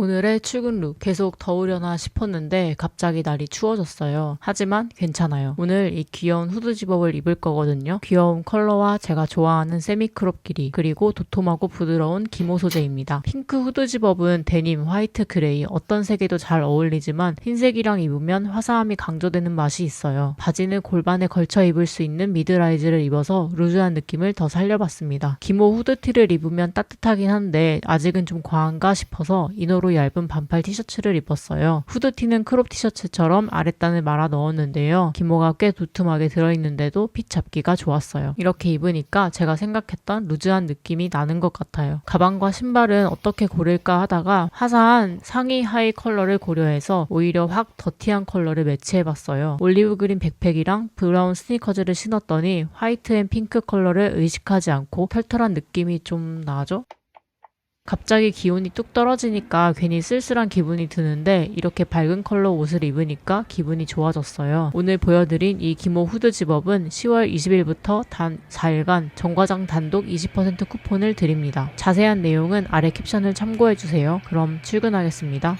오늘의 출근 룩 계속 더우려나 싶었는데 갑자기 날이 추워졌어요. 하지만 괜찮아요. 오늘 이 귀여운 후드 집업을 입을 거거든요. 귀여운 컬러와 제가 좋아하는 세미크롭 길이 그리고 도톰하고 부드러운 기모 소재입니다. 핑크 후드 집업은 데님, 화이트, 그레이 어떤 색에도 잘 어울리지만 흰색이랑 입으면 화사함이 강조되는 맛이 있어요. 바지는 골반에 걸쳐 입을 수 있는 미드라이즈를 입어서 루즈한 느낌을 더 살려봤습니다. 기모 후드티를 입으면 따뜻하긴 한데 아직은 좀 과한가 싶어서 이너로 얇은 반팔 티셔츠를 입었어요. 후드티는 크롭 티셔츠처럼 아랫단을 말아 넣었는데요. 기모가 꽤 두툼하게 들어있는데도 핏 잡기가 좋았어요. 이렇게 입으니까 제가 생각했던 루즈한 느낌이 나는 것 같아요. 가방과 신발은 어떻게 고를까 하다가 화사한 상의 하의 컬러를 고려해서 오히려 확 더티한 컬러를 매치해봤어요. 올리브 그린 백팩이랑 브라운 스니커즈를 신었더니 화이트 앤 핑크 컬러를 의식하지 않고 털털한 느낌이 좀 나죠? 갑자기 기온이 뚝 떨어지니까 괜히 쓸쓸한 기분이 드는데 이렇게 밝은 컬러 옷을 입으니까 기분이 좋아졌어요. 오늘 보여드린 이 기모 후드 집업은 10월 20일부터 단 4일간 정과장 단독 20% 쿠폰을 드립니다. 자세한 내용은 아래 캡션을 참고해주세요. 그럼 출근하겠습니다.